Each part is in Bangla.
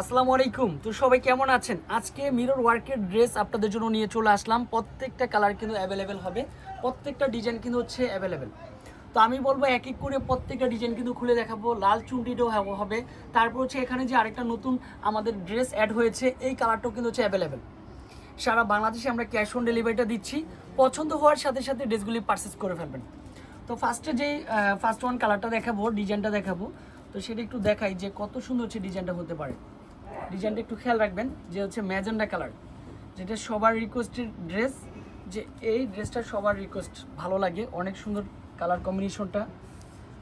আসসালামু আলাইকুম। তো সবাই কেমন আছেন? আজকে মিরর ওয়ার্কের ড্রেস আপনাদের জন্য নিয়ে চলে আসলাম। প্রত্যেকটা কালার কিন্তু অ্যাভেলেবেল হবে। প্রত্যেকটা ডিজাইন কিন্তু হচ্ছে অ্যাভেলেবেল তো আমি বলব এক এক করে প্রত্যেকটা ডিজাইন কিন্তু খুলে দেখাবো। লাল চুন্ডিটাও হব- হবে। তারপর হচ্ছে এখানে যে আরেকটা নতুন আমাদের ড্রেস অ্যাড হয়েছে, এই কালারটাও কিন্তু হচ্ছে অ্যাভেলেবেল সারা বাংলাদেশে আমরা ক্যাশ অন ডেলিভারিটা দিচ্ছি। পছন্দ হওয়ার সাথে সাথে ড্রেসগুলি পারচেস করে ফেলবেন। তো ফার্স্টে যেই ফার্স্ট ওয়ান কালারটা দেখাবো ডিজাইনটা দেখাবো। তো সেটা একটু দেখাই যে কত সুন্দর হচ্ছে ডিজাইনটা হতে পারে। ডিজাইনটা একটু খেয়াল রাখবেন, যে হচ্ছে ম্যাজেন্ডা কালার, যেটা সবার রিকোয়েস্টের ড্রেস যে এই ড্রেসটা সবার রিকোয়েস্ট ভালো লাগে, অনেক সুন্দর কালার কম্বিনেশনটা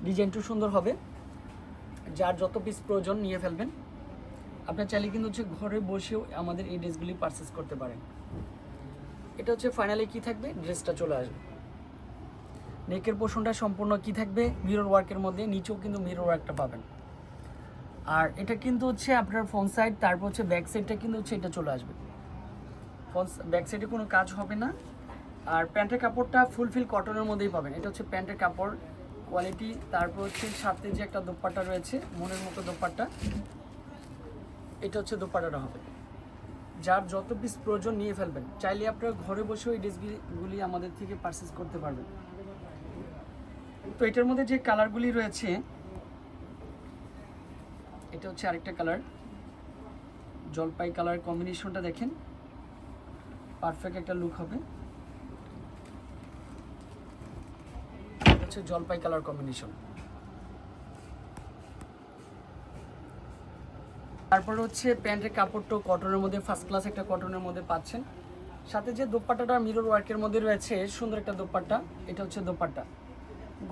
ডিজাইনটাও সুন্দর হবে। যার যত পিস প্রয়োজন নিয়ে ফেলবেন। আপনার চাইলে কিন্তু হচ্ছে ঘরে বসেও আমাদের এই ড্রেসগুলি পারচেস করতে পারেন। এটা হচ্ছে ফাইনালি কি থাকবে? ড্রেসটা চলে আসবে। নেকের পোষণটা সম্পূর্ণ কি থাকবে? মিরর ওয়ার্কের মধ্যে, নিচেও কিন্তু মিরর ওয়ার্কটা পাবেন। আর এটা কিন্তু হচ্ছে আপনার ফ্রন্ট সাইড তারপর হচ্ছে ব্যাক সাইডটা কিন্তু হচ্ছে এটা চলে আসবে। ফ্রন্ট ব্যাক সাইডে কোনো কাজ হবে না। আর প্যান্টের কাপড়টা ফুলফিল কটনের মধ্যেই পাবেন। এটা হচ্ছে প্যান্টের কাপড় কোয়ালিটি তারপর হচ্ছে সাথে যে একটা দোপাট্টা রয়েছে, মনের মতো দোপাট্টা, এটা হচ্ছে দোপাট্টাটা হবে। যার যত পিস প্রয়োজন নিয়ে ফেলবেন। চাইলে আপনারা ঘরে বসেও এই ড্রেসগুলি আমাদের থেকে পারচেস করতে পারবেন। তো এটার মধ্যে যে কালারগুলি রয়েছে এটা হচ্ছে আরেকটা কালার। জলপাই কালার কম্বিনেশনটা দেখেন। পারফেক্ট একটা লুক হবে। হচ্ছে জলপাই কালার কম্বিনেশন। তারপর হচ্ছে প্যান্টের কাপড়টাও কটনের মধ্যে ফার্স্ট ক্লাস একটা কটনের মধ্যে পাচ্ছেন। সাথে যে দোপাট্টাটা মিরর ওয়ার্কের মধ্যে রয়েছে, সুন্দর একটা দোপাট্টা, এটা হচ্ছে দোপাট্টা।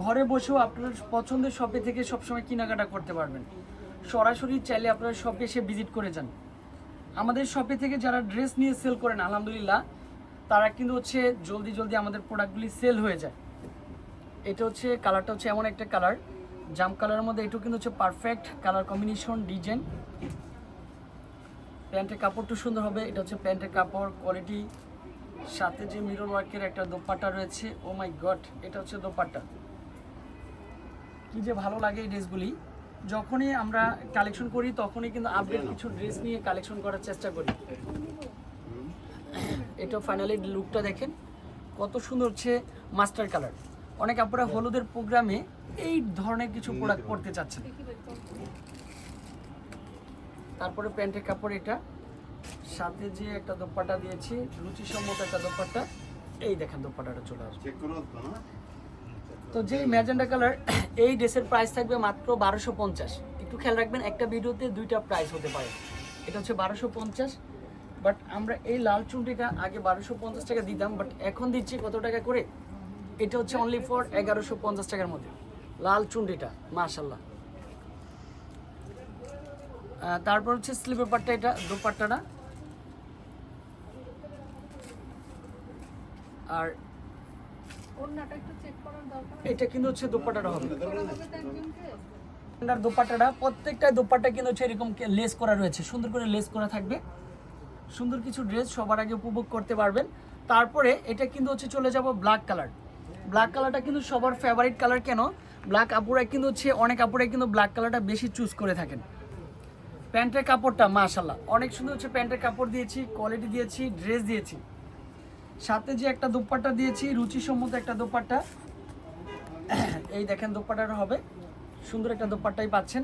ঘরে বসেও আপনার পছন্দের শপে থেকে সবসময় কেনাকাটা করতে পারবেন। সরাসরি চাইলে আপনারা শপে এসে ভিজিট করে যান। আমাদের শপে থেকে যারা ড্রেস নিয়ে সেল করেন, আলহামদুলিল্লাহ, তারা কিন্তু হচ্ছে জলদি জলদি আমাদের প্রোডাক্টগুলি সেল হয়ে যায়। এটা হচ্ছে কালারটা হচ্ছে এমন একটা কালার জাম কালারের মধ্যে এটাও কিন্তু হচ্ছে পারফেক্ট কালার কম্বিনেশন ডিজাইন প্যান্টের কাপড়টা সুন্দর হবে, এটা হচ্ছে প্যান্টের কাপড় কোয়ালিটি সাথে যে মিরর ওয়ার্কের একটা দোপাট্টা রয়েছে ও মাই গড এটা হচ্ছে দোপাট্টা। কি যে ভালো লাগে এই ড্রেসগুলি যখনই আমরা কালেকশন করি তখনই কিন্তু আপডেট কিছু ড্রেস নিয়ে কালেকশন করার চেষ্টা করি। এটা ফাইনালি লুকটা দেখেন কত সুন্দর হচ্ছে মাস্টার কালার অনেক আপনারা হলুদের প্রোগ্রামে এই ধরনের কিছু প্রোডাক্ট পড়তে চাচ্ছেন। তারপরে প্যান্টের কাপড় এটা। সাথে যে একটা দোপাট্টা দিয়েছি রুচিসম্মত একটা দোপাট্টা। এই দেখেন দোপাট্টাটা চলে আসবে। তো যে ম্যাজেন্ডা কালার এই ড্রেসের প্রাইস থাকবে মাত্র বারোশো পঞ্চাশ। একটু খেয়াল রাখবেন, একটা ভিডিওতে দুইটা প্রাইস হতে পারে। এটা হচ্ছে বারোশো পঞ্চাশ বাট আমরা এই লাল চুনটিটা আগে বারোশো পঞ্চাশ টাকা দিতাম বাট এখন দিচ্ছি কত টাকা করে? এটা হচ্ছে অনলি ফর এগারোশো পঞ্চাশ টাকার মধ্যে, লাল চুনটিটা মাশাল্লাহ তারপর হচ্ছে স্লিপের পাট্টা এটা, দোপাট্টাটা। আর ওড়নাটা একটু চেক করার দরকার এটা কিন্তু হচ্ছে দোপাট্টাটা হবে। আর দোপাট্টাটা প্রত্যেকটা দোপাট্টা কিন্তু হচ্ছে এরকম লেস করা রয়েছে। সুন্দর করে লেস করা থাকবে। সুন্দর কিছু ড্রেস সবার আগে উপভোগ করতে পারবেন। তারপরে এটা কিন্তু হচ্ছে চলে যাব ব্ল্যাক কালার ব্ল্যাক কালারটা কিন্তু সবার ফেভারিট কালার কেন? ব্ল্যাক আপুরা কিন্তু হচ্ছে অনেক আপুরাই কিন্তু ব্ল্যাক কালারটা বেশি চুজ করে থাকেন। প্যান্টের কাপড়টা মাশাল্লাহ অনেক সুন্দর হচ্ছে প্যান্টের কাপড় দিয়েছি কোয়ালিটি দিয়েছি ড্রেস দিয়েছি। সাথে যে একটা দোপাট্টা দিয়েছি, রুচিসম্মত একটা দোপাট্টা। এই দেখেন দোপাট্টাটা হবে। সুন্দর একটা দোপাট্টাই পাচ্ছেন।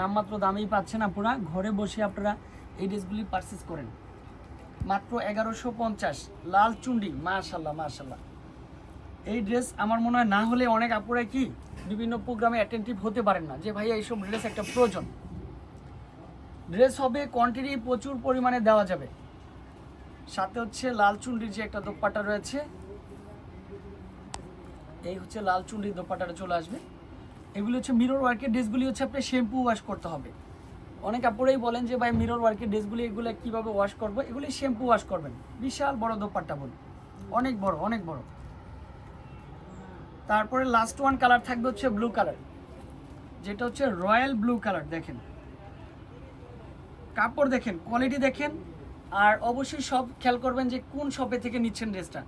নামমাত্র দামেই পাচ্ছেন আপনারা। ঘরে বসে আপনারা এই ড্রেসগুলি পারচেস করেন। মাত্র এগারোশো পঞ্চাশ। লাল চুন্ডি মাশাল্লাহ মাশাল্লাহ এই ড্রেস আমার মনে হয় না হলে অনেক আপুরাই কি বিভিন্ন প্রোগ্রামে অ্যাটেন্টিভ হতে পারেন না। যে ভাইয়া এইসব ড্রেস একটা প্রয়োজন। ড্রেস হবে কোয়ান্টিটি প্রচুর পরিমাণে দেওয়া যাবে। সাথে হচ্ছে লাল চুন্ডির যে একটা দোপাট্টা রয়েছে, এই হচ্ছে লাল চুন্ডির দোপাট্টাটা চলে আসবে। এগুলি হচ্ছে মিরর ওয়ার্কের ড্রেসগুলি হচ্ছে আপনি শ্যাম্পু ওয়াশ করতে হবে। অনেক আপুরাই বলেন যে, ভাই মিরর ওয়ার্কের ড্রেসগুলি এগুলো কীভাবে ওয়াশ করব? এগুলি শ্যাম্পু ওয়াশ করবেন। বিশাল বড় দোপাট্টা বল অনেক বড় অনেক বড়। তারপরে লাস্ট ওয়ান কালার থাকবে হচ্ছে ব্লু কালার যেটা হচ্ছে রয়্যাল ব্লু কালার দেখেন। কাপড় দেখেন কোয়ালিটি দেখেন। আর অবশ্যই সব খেয়াল করবেন যে কোন শপে থেকে নিচ্ছেন ড্রেসটা।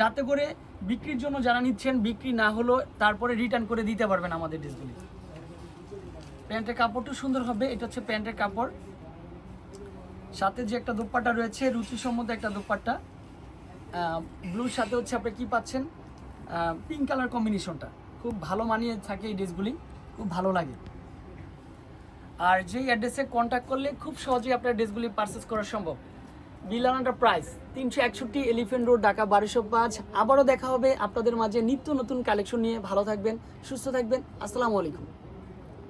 যাতে করে বিক্রির জন্য যারা নিচ্ছেন, বিক্রি না হলো তারপরে রিটার্ন করে দিতে পারবেন আমাদের ড্রেসগুলি। প্যান্টের কাপড়টা সুন্দর হবে, এটা হচ্ছে প্যান্টের কাপড়। সাথে যে একটা দোপাট্টা রয়েছে, রুচিসম্মত একটা দোপাট্টা। ব্লুর সাথে হচ্ছে আপনি কি পাচ্ছেন? পিঙ্ক কালার কম্বিনেশনটা খুব ভালো মানিয়ে থাকে এই ড্রেসগুলি, খুব ভালো লাগে। আর যেই অ্যাড্রেসে কন্ট্যাক্ট করলে খুব সহজেই আপনার ড্রেসগুলি পারচেস করা সম্ভব। বিলানাটা প্রাইস তিনশো একষট্টি এলিফেন্ট রোড ঢাকা বারোশো পাঁচ। আবারও দেখা হবে আপনাদের মাঝে নিত্য নতুন কালেকশন নিয়ে। ভালো থাকবেন, সুস্থ থাকবেন। আসসালামু আলাইকুম।